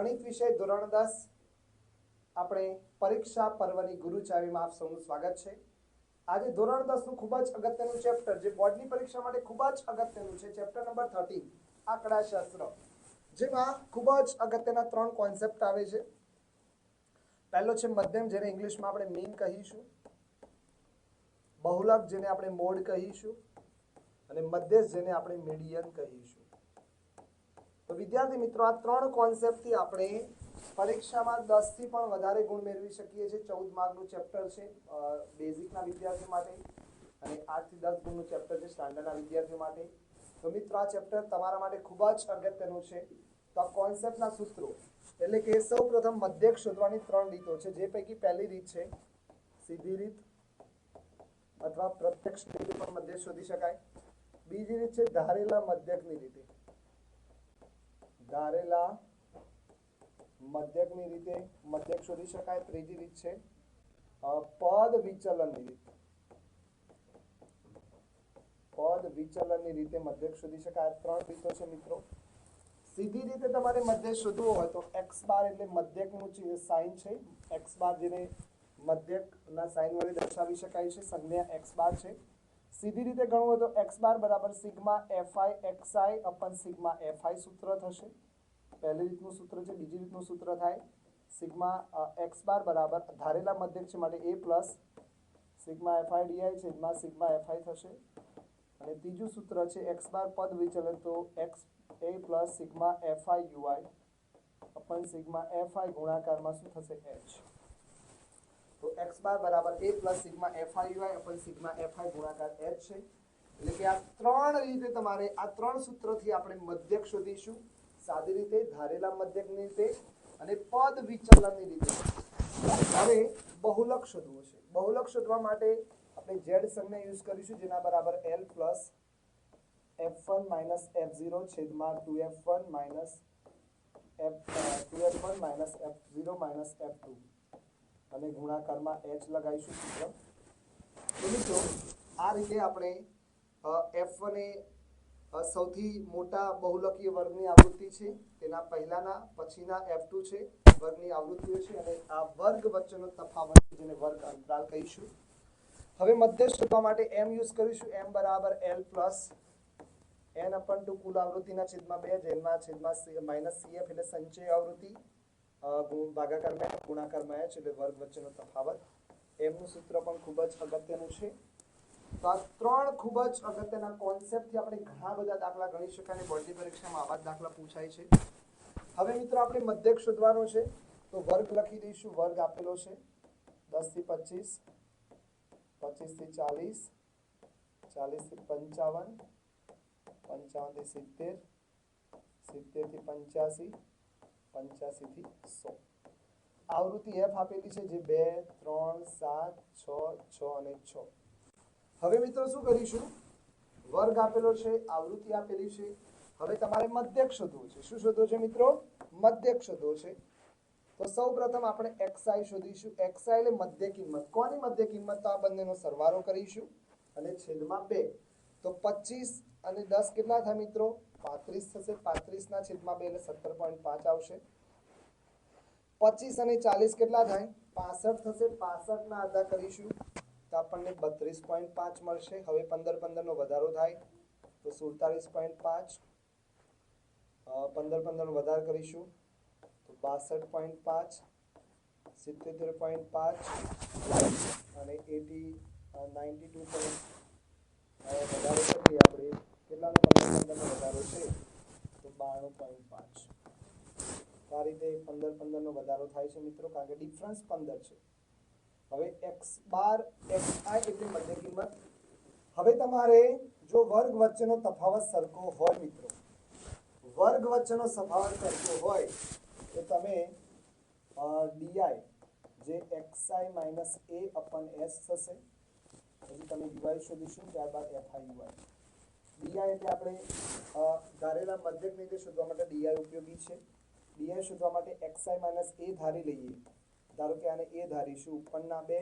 ગણિત વિષય ધોરણ દસ આપણે પરીક્ષા પર્વની ગુરુચાવીમાં આપ સૌનું સ્વાગત છે. આજે ધોરણ દસનું ખૂબ જ અગત્યનું ચેપ્ટર જે બોર્ડની પરીક્ષા માટે ખૂબ જ અગત્યનું છે ચેપ્ટર નંબર થર્ટીન આંકડાશાસ્ત્ર જેમાં ખૂબ જ અગત્યના ત્રણ કોન્સેપ્ટ આવે છે. પહેલો છે મધ્યમ, જેને ઇંગ્લિશમાં આપણે મીન કહીશું. બહુલક, જેને આપણે મોડ કહીશું. અને મધ્યસ્થ, જેને આપણે મીડિયન કહીશું. તો વિદ્યાર્થી મિત્રો, આ ત્રણ કોન્સેપ્ટથી આપણે પરીક્ષામાં દસથી પણ વધારે ગુણ મેળવી શકીએ છીએ. ચૌદ માર્કનું ચેપ્ટર છે બેઝિકના વિદ્યાર્થીઓ માટે અને આઠથી દસ ગુણનું ચેપ્ટર છે સ્ટાન્ડર્ડના વિદ્યાર્થીઓ માટે. તો મિત્રો, આ ચેપ્ટર તમારા માટે ખૂબ જ અગત્યનું છે. તો આ કોન્સેપ્ટના સૂત્રો, એટલે કે સૌ પ્રથમ મધ્યક શોધવાની ત્રણ રીતો છે. જે પૈકી પહેલી રીત છે, સીધી રીત અથવા પ્રત્યક્ષ રીતે પણ મધ્યક શોધી શકાય. બીજી રીત છે, ધારેલા મધ્યકની રીતે. ધારેલા મધ્યકની રીતે મધ્યક શોધી શકાય, ત્રીજી રીત છે પદ વિચલનની રીત. પદ વિચલનની રીતે મધ્યક શોધી શકાય. ત્રણ રીતો છે મિત્રો. સીધી રીતે તમારે મધ્યક શોધવો હોય તો એક્સ બાર એટલે મધ્યકનું જે સાઇન છે, એક્સ બાર જેને મધ્યકના સાઇન વડે દર્શાવી શકાય છે. સંજ્ઞા એક્સ બાર છે. સીધી રીતે ગણવું તો એક્સ બાર બરાબર sigma F I, X I upon sigma F I સૂત્ર થશે. પહેલી રીતનું સૂત્ર છે, બીજી રીતનું સૂત્ર થાય. સિગ્મા એક્સ બાર બરાબર ધારેલા મધ્યક છે માટે A plus sigma F I D I છેદમાં સિગ્મા એફઆઈ થશે. અને ત્રીજું સૂત્ર છે, એક્સ બાર પદ વિચલન તો X A plus sigma F I U I upon sigma F I ગુણાકારમાં શું થશે, એચ. તો એક્સ બાર બરાબર A plus sigma F I U I upon sigma F I ગુણાકાર એચ છે. એટલે કે આ ત્રણ રીતે તમારે આ ત્રણ સૂત્રથી આપણે મધ્યક શોધીશું. સાદી રીતે, ધારેલા મધ્યકની રીતે અને પદ વિચલનની રીતે. હવે બહુલક શોધવું છે. બહુલક શોધવા માટે આપણે ઝેડ સંજ્ઞા યુઝ કરીશું, જેના બરાબર L plus F one minus F zero છેદમાં two F one minus F two F one minus F zero minus F two અને ગુણાકારમાં એચ લગાવીશું સૂત્ર તો મિત્રો, આ રીતે આપણે એફ વન સૌથી મોટા બહુલકીય વર્ગની આવૃત્તિ છે. તેના પહેલાના, પછીના એફ ટુ છે, વર્ગની આવૃત્તિઓ છે અને આ વર્ગ વચ્ચેનો તફાવત જેને વર્ગ અંતરાલ કહીશું. હવે મધ્યસ્થ શોધવા માટે એમ યુઝ કરીશું. એમ બરાબર L plus N upon two કુલ આવૃત્તિના છેદમાં બે જેમાં છેદમાં માઇનસ સીએફ એટલે સંચય આવૃત્તિ. ગુણ- ભાગાકારમાં ગુણાકારમાં ગુણાકારમાં છે એટલે વર્ગ વચ્ચેનો તફાવત. એમનું સૂત્ર પણ ખૂબ જ અગત્યનું છે. તો આ ત્રણ ખૂબ જ અગત્યના કોન્સેપ્ટથી આપણે ઘણા બધા દાખલા ગણી શકાય અને બોર્ડની પરીક્ષામાં આવા જ દાખલા પૂછાય છે. હવે મિત્રો આપણે મધ્યક શોધવાનો છે. તો વર્ગ લખી દઈશું. વર્ગ આપેલો છે. દસથી પચીસ પચીસથી ચાલીસ ચાલીસથી પંચાવન પંચાવનથી સિત્તેર સિત્તેરથી પંચ્યાસી પંચ્યાસી થી સો. આવૃત્તિ એફ આપેલી છે જે બે, ત્રણ, સાત, છ છ અને છ. હવે મિત્રો શું કરીશું? વર્ગ આપેલો છે, આવૃત્તિ આપેલી છે. હવે તમારે મધ્યક શોધવું છે. શું શોધવું છે મિત્રો? મધ્યક શોધવો છે. તો સૌ પ્રથમ આપણે એક્સઆઈ શોધીશું. એક્સઆઈ એટલે મધ્ય કિંમત. કોની મધ્ય કિંમત? તો આ બંનેનો સરવાળો કરીશું. અને છેદમાં બે. તો 25 અને દસ કેટલા થાય મિત્રો? 35 થશે 35 ના છેદમાં બે એટલે 17.5 આવશે. 25 અને 40 કેટલા થાય? 65 થશે 65 ના આધા કરીશું. તો આપણને 32.5 મળશે. હવે પંદર પંદરનો વધારો થાય તો 47.5 અ, 15 15 નો વધારો કરીશું તો 62.5 77.5 અને 80 અ, 92 point હવે વધારો કરીએ આપણે. કેટલાનો 15 15 નો વધારો છે, તો 92.5 તો આ રીતે પંદર પંદરનો વધારો થાય છે મિત્રો, કારણ કે ડિફરન્સ 15 છે. હવે એક્સ બાર xi એટલે મધ્ય કિંમત. હવે તમારે જો વર્ગ વચ્ચેનો તફાવત સરખો હોય મિત્રો, વર્ગ વચ્ચેનો તફાવત સરખો હોય, તો તમે ડીઆઈ જે જે I minus A upon S થશે. પછી તમે યુઆઈ શોધીશું, ત્યારબાદ fi ui di એટલે આપણે ધારેલા મધ્યક રીતે શોધવા માટે ડીઆઈ ઉપયોગી છે. ડીઆઈ શોધવા માટે એક્સઆઈ માઇનસ એ ધારી લઈએ. ધારો કે આને એ ધારીશું. ઉપરના બે,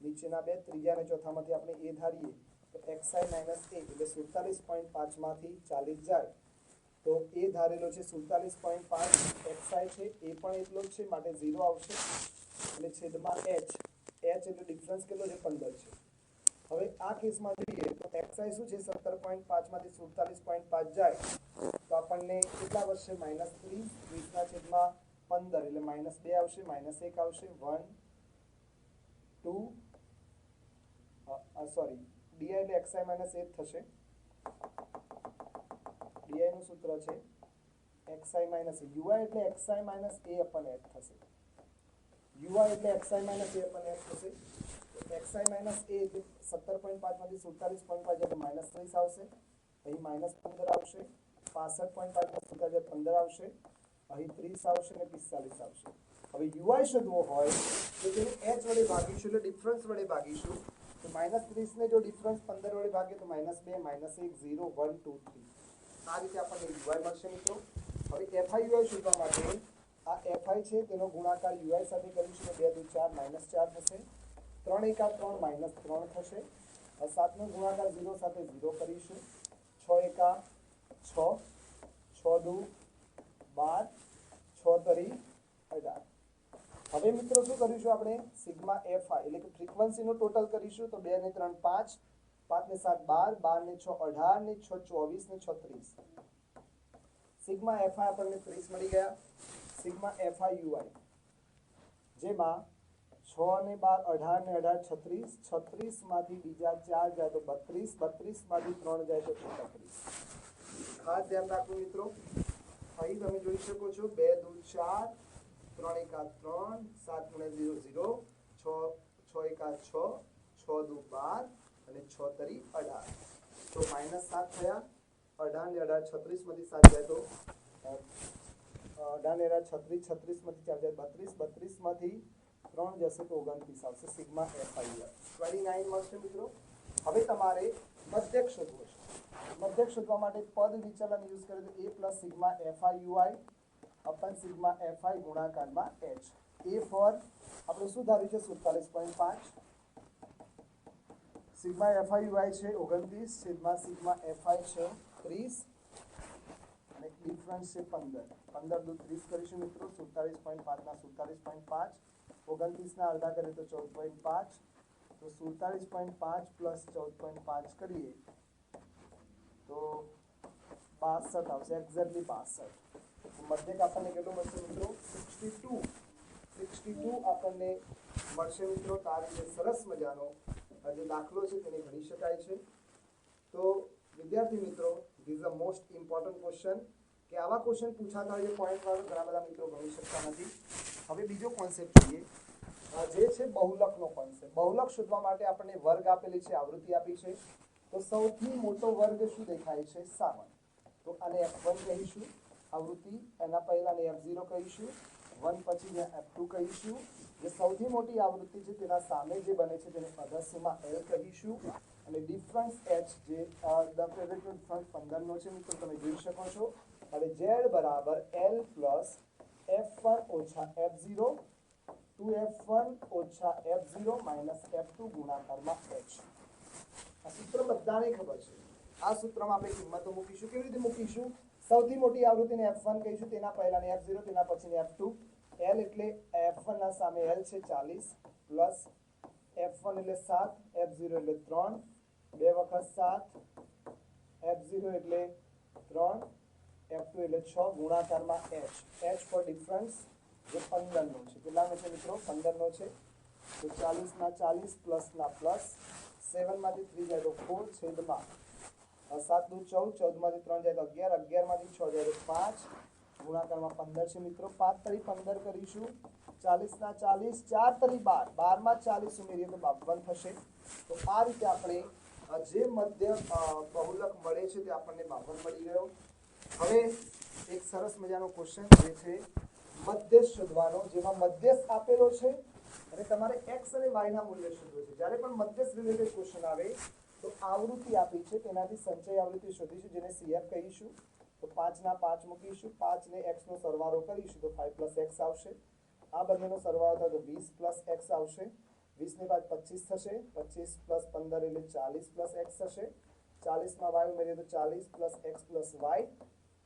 નીચેના બે, ત્રીજા અને ચોથામાંથી આપણે એ ધારીએ. તો એક્સઆઈ માઇનસ એ એટલે સુડતાલીસ પોઈન્ટ પાંચમાંથી ચાલીસ જાય. તો એ ધારેલો છે સુડતાલીસ પોઈન્ટ પાંચ. એક્સઆઈ છે એ પણ એટલો જ છે, માટે ઝીરો આવશે. અને છેદમાં એચ એચ એટલે ડિફરન્સ કેટલો છે? પંદર છે. હવે આ કેસમાં જોઈએ તો એક્સઆઈ શું છે? સત્તર પોઈન્ટ પાંચમાંથી સુડતાલીસ પોઈન્ટ પાંચ જાય. તો આપણને કેટલા વર્ષે માઇનસ ત્રીસ ત્રીસના છેદમાં પંદર. એટલે માઇનસ બે આવશે માઇનસ એક આવશે. વન ટુ સોરી ડીઆઈ એટલે એક્સઆઈ માઇનસ એ થશે. ડીઆઈનું સૂત્ર છે X I minus U I એટલે X I minus A upon H થશે. યુઆઈ એટલે X I minus A upon H થશે. એક્સઆઈ માઇનસ એ એટલે સત્તર પોઈન્ટ પાંચમાંથી સુડતાલીસ પોઈન્ટ પાંચ એટલે માઇનસ ત્રીસ આવશે, અહીં માઇનસ પંદર આવશે, પાસઠ પોઈન્ટ પાંચમાં સુડતાલીસ પંદર આવશે, અહીં ત્રીસ આવશે અને પિસ્તાલીસ આવશે. હવે યુઆઈ શોધવો હોય તો તેને એચ વડે ભાગીશું એટલે ડિફરન્સ વડે ભાગીશું. તો માઇનસ ત્રીસને જો ડિફરન્સ પંદર વડે ભાગે તો માઇનસ બે માઇનસ એક ઝીરો વન ટુ થ્રી આ રીતે આપણને યુઆઈ મળશે મિત્રો. હવે એફઆઈ યુઆઈ શોધવા માટે આ એફઆઈ છે, તેનો ગુણાકાર યુઆઈ સાથે કરીશું બે દુ ચાર માઇનસ ચાર થશે. ત્રણ એકા ત્રણ માઇનસ ત્રણ થશે. સાતનો ગુણાકાર ઝીરો સાથે ઝીરો કરીશું. છ એકા છ છ દુ, બાર, છ તરી અઢાર. હવે મિત્રો શું કરીશું આપણે? સિગ્મા એફ આઈ, એટલે કે ફ્રીક્વન્સીનું ટોટલ કરીશું તો બે ને ત્રણ પાંચ પાંચ ને સાત બાર બાર ને છ અઢાર, ને છ ચોવીસ, ને ત્રીસ. સિગ્મા એફ આપણને ત્રીસ મળી ગયા. સિગ્મા એફ આઈ યુઆઈ જેમાં છ ને બાર અઢાર ને અઢાર છત્રીસ છત્રીસમાંથી બીજા ચાર જાય તો બત્રીસ બત્રીસમાંથી ત્રણ જાય તો એકત્રીસ. ખાસ ધ્યાન રાખવું મિત્રો. અહીં તમે જોઈ શકો છો બે દુ ચાર, ત્રણ એકા ત્રણ, સાત ગુણ્યા ઝીરો ઝીરો. છ છ એકા છ છ દુ બાર અને છ તરી અઢાર. તો માઇનસ સાત થયા, અઢાર ને અઢાર છત્રીસમાંથી સાત જાય તો અઢાર ને અઢાર છત્રીસ છત્રીસમાંથી ચાર જાય બત્રીસ બત્રીસમાંથી ત્રણ જશે તો ઓગણત્રીસ આવશે sigma F I twenty nine મળશે મિત્રો. હવે તમારે મધ્યક શોધવો છે મધ્યક શોધવા માટે પદ વિચલન યુઝ કરે તો A plus sigma F I U I upon sigma F I ગુણાકારમાં એચ એ ફોર આપણે શું ધાર્યું છે? સુડતાલીસ પોઈન્ટ પાંચ. સિગ્મા એફ આઈ યુઆઈ છે ઓગણત્રીસ. સિગ્મા સિગ્મા એફ આઈ છે ત્રીસ. અને ડિફરન્સ છે પંદર. પંદર દુ ત્રીસ કરીશું મિત્રો. સુડતાલીસ પોઈન્ટ પાંચના સુડતાલીસ પોઈન્ટ પાંચ. ઓગણત્રીસના અડધા કરીએ તો ચૌદ પોઈન્ટ પાંચ. તો સુડતાલીસ પોઈન્ટ પાંચ પ્લસ ચૌદ પોઈન્ટ પાંચ કરીએ તો બાસઠ આવશે એક્ઝેક્ટલી બાસઠ. મધ્યક આપણને કેટલું મળશે મિત્રો? Sixty two. સિક્સટી ટુ આપણને મળશે મિત્રો તો સરસ મજાનો જે દાખલો છે તેને ગણી શકાય છે. તો વિદ્યાર્થી મિત્રો this a most important question કે આવા ક્વેશ્ચન પૂછાતા હોય છે પોઈન્ટ વાળો, ઘણા બધા મિત્રો ગણી શકતા નથી. હવે બીજો કોન્સેપ્ટ જોઈએ. જે છે બહુલકનો કોન્સેપ્ટ બહુલક શોધવા માટે આપણને વર્ગ આપેલી છે, આવૃત્તિ આપી છે. તો સૌથી મોટો વર્ગ શું દેખાય છે? સાવન તો આને એફ વન કહીશું, આવૃત્તિ એના પહેલાને એફ ઝીરો કહીશું, વન પછી એફ ટુ કહીશું. જે સૌથી મોટી આવૃત્તિ છે તેના સામે જે બને છે તેને અધસ્યમાં એલ કહીશું. અને ડિફરન્સ એચ જે ધ ફેવરેટ ડિફરન્સ પંદરનો છે, મિત્રો, તમે જોઈ શકો છો. અને ઝેડ બરાબર એલ પ્લસ એફ વન ઓછા F zero two F one ઓછા F zero minus F two ગુણાકારમાં એચ આ સૂત્ર બધાને ખબર છે. આ સૂત્રમાં આપણે કિંમતો મૂકીશું. કેવી રીતે મૂકીશું? સૌથી મોટી આવૃત્તિને એફ વન કહીશું. તેના પહેલાની એફ ઝીરો તેના પછીની એફ ટુ એલ એટલે એફ વનના સામે એલ છે ચાલીસ પ્લસ એફ વન એટલે સાત એફ ઝીરો એટલે ત્રણ. બે વખત સાત એફ ઝીરો એટલે ત્રણ. એફ એટલે છ ગુણાકારમાં એચ એચ ફોર ડિફરન્સ જે પંદરનો છે. કેટલાનો છે મિત્રો? પંદરનો છે. તો ચાલીસના ચાલીસ પ્લસના પ્લસ સેવનમાંથી થ્રી જાય તો ફોર છેદમાં સાત દુ ચૌદ, ચૌદમાંથી ત્રણ જાય તો અગિયાર, અગિયારમાંથી છ જાય તો પાંચ. ગુણાકારમાં પંદર છે મિત્રો. પાંચ તરી પંદર કરીશું. ચાલીસના ચાલીસ, ચાર તરી બાર. બારમાં ચાલીસ ઉમેરીએ તો બાવન થશે. તો આ રીતે આપણે જે મધ્ય બહુલક મળે છે તે આપણને બાવન મળી ગયો. હવે એક સરસ મજાનો ક્વેશ્ચન જે છે, મધ્યસ્થ શોધવાનો જેમાં મધ્યસ્થ આપેલો છે અને તમારે એક્સ અને વાયના મૂલ્ય શોધવું છે. જ્યારે પણ મધ્યસ્થ રિલેટેડ ક્વેશ્ચન આવે, તો આવૃત્તિ આપી છે, તેનાથી સંચય આવૃત્તિ શોધીશું, જેને સીએફ કહીશું. તો પાંચના પાંચ મૂકીશું પાંચને ને એક્સ નો સરવાળો કરીશું, તો ફાઈવ પ્લસ એક્સ આવશે. આ બંનેનો સરવાળો થાય તો વીસ પ્લસ એક્સ આવશે. વીસને બાદ પચીસ થશે, પચીસ પ્લસ પંદર એટલે ચાલીસ પ્લસ એક્સ થશે. ચાલીસમાં વાય ઉમેરીએ તો ચાલીસ પ્લસ એક્સ પ્લસ વાય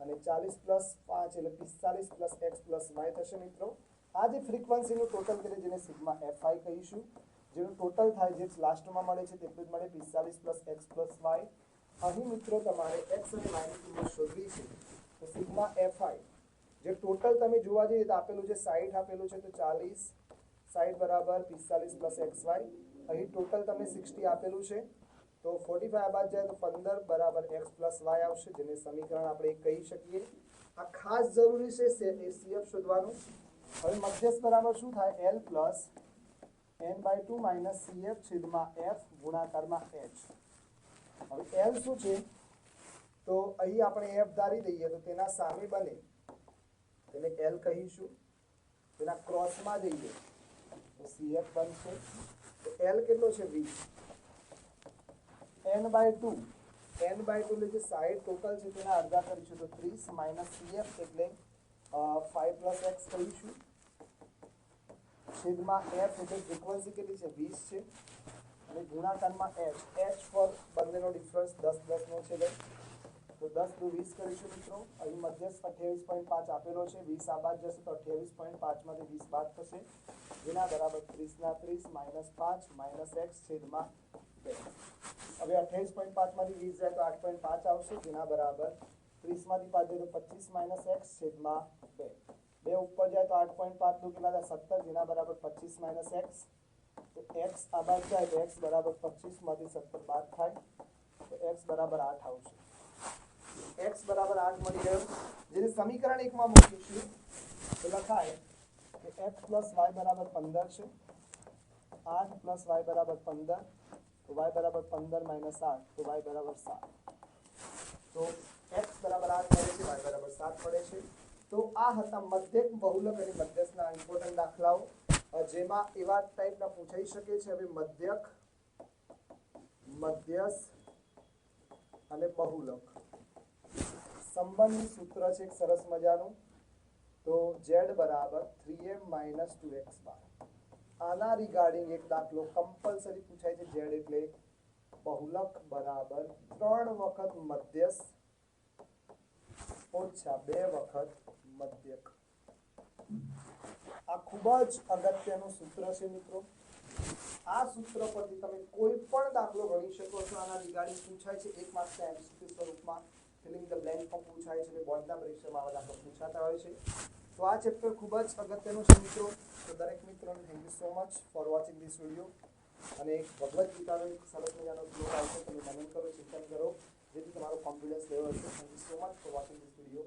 અને ચાલીસ પ્લસ પાંચ એટલે પિસ્તાલીસ પ્લસ એક્સ પ્લસ વાય થશે મિત્રો. આ જે ફ્રીક્વન્સીનું ટોટલ કરીએ જેને સિગ્મા એફ કહીશું, જેનું ટોટલ થાય જે લાસ્ટમાં મળે છે તેટલું જ મળે પિસ્તાલીસ પ્લસ એક્સ પ્લસ વાય. અહીં મિત્રો તમારે એક્સ અને વાયની કિંમત શોધવી છે. તો સિગ્મા એફ જે ટોટલ તમે જોવા જઈએ તો આપેલું છે સાઈઠ આપેલું છે તો ચાલીસ, સાઈઠ બરાબર પિસ્તાલીસ પ્લસ એક્સ વાય. અહીં ટોટલ તમને સિક્સટી આપેલું છે. તો ફોર્ટી ફાઈવ બાદ જાય તો પંદર બરાબર એક્સ પ્લસ વાય આવશે, જેને સમીકરણ આપણે કહી શકીએ. આ ખાસ જરૂરી છે સીએફ શોધવાનું. હવે મધ્યસ્થ બરાબર શું થાય? L plus N by two minus CF છેદમાં એફ ગુણાકારમાં એચ હવે એલ શું છે? તો અહીં આપણે એફ ધારી દઈએ તો તેના સામે બને. તેને એલ કહીશું. તેના ક્રોસમાં જઈએ. તો સીએફ બનશે. તો એલ કેટલો છે? વીસ. N by two N by two એટલે જે સાઈડ ટોટલ છે તેના અડધા કરીશું તો ત્રીસ માઇનસ સીએફ એટલે ફાઈવ પ્લસ એક્સ કરીશું. છેદમાં એફ એટલે ફ્રીક્વન્સી કેટલી છે? વીસ છે. અને ગુણાકારમાં એચ એચ પર બંનેનો ડિફરન્સ દસ દસનો છે તો દસ દુ વીસ કરીશું મિત્રો. અહીં મધ્યસ્થ અઠ્યાવીસ પોઈન્ટ પાંચ આપેલો છે. વીસ આ બાદ જશે તો અઠ્યાવીસ પોઈન્ટ પાંચમાંથી વીસ બાદ થશે. જેના બરાબર ત્રીસના ત્રીસ માઇનસ પાંચ માઇનસ એક્સ છેદમાં બે. હવે અઠ્યાવીસ પોઈન્ટ પાંચમાંથી વીસ જાય તો આઠ પોઈન્ટ પાંચ આવશે જેના બરાબર. ત્રીસમાંથી પાંચ જાય તો પચીસ માઇનસ એક્સ છેદમાં બે. બે ઉપર જાય તો આઠ પોઈન્ટ પાંચનું કેટલા થાય? સત્તર જેના બરાબર પચીસ માઇનસ એક્સ તો એક્સ આ બાદ જાય તો એક્સ બરાબર પચીસમાંથી સત્તર બાદ થાય. તો એક્સ બરાબર આઠ આવશે. એક્સ બરાબર આઠ મળી ગયો. જેને સમીકરણ એકમાં મૂકીશું તો લખાય કે એક્સ પ્લસ વાય બરાબર પંદર છે. આઠ પ્લસ વાય બરાબર પંદર. તો વાય બરાબર પંદર માઇનસ આઠ તો વાય બરાબર સાત તો એક્સ બરાબર આઠ મળે છે વાય બરાબર સાત મળે છે તો આ હતા મધ્યક બહુલક અને મધ્યસ્થના ઇમ્પોર્ટન્ટ દાખલાઓ જેમાં એવા ટાઈપના પૂછાઈ શકે છે. હવે મધ્યક, મધ્યસ્થ અને બહુલક. સંબંધ સૂત્ર છે એક સરસ મજાનું. તો z બરાબર three M minus two X bar આના રિગાર્ડિંગ એક દાખલો કમ્પલસરી પૂછાય છે ઝેડ એટલે બહુલક બરાબર ત્રણ વખત મધ્યસ્થ ઓછા બે વખત મધ્યક. આ ખૂબ જ અગત્યનું સૂત્ર છે મિત્રો. આ સૂત્ર પરથી તમે કોઈ પણ દાખલો ગણી શકો છો. આના રિગાર્ડિંગ પૂછાય છે, એક માત્ર એમસીક્યુ સ્વરૂપમાં ફિલિંગ ધ બ્લેન્ક પણ પૂછાય છે બોર્ડના પરીક્ષામાં આવા દાખલો પૂછાતા હોય છે. તો આ ચેપ્ટર ખૂબ જ અગત્યનું છે મિત્રો તો દરેક મિત્રોને thank you so much for watching this video અને એક ભગવદ્ ગીતાનો એક સરસ મજાનો શ્લોક આવશે, તમે મનન કરો, ચિંતન કરો. જેથી તમારો કોન્ફિડન્સ લેવલ છે thank you so much for watching this video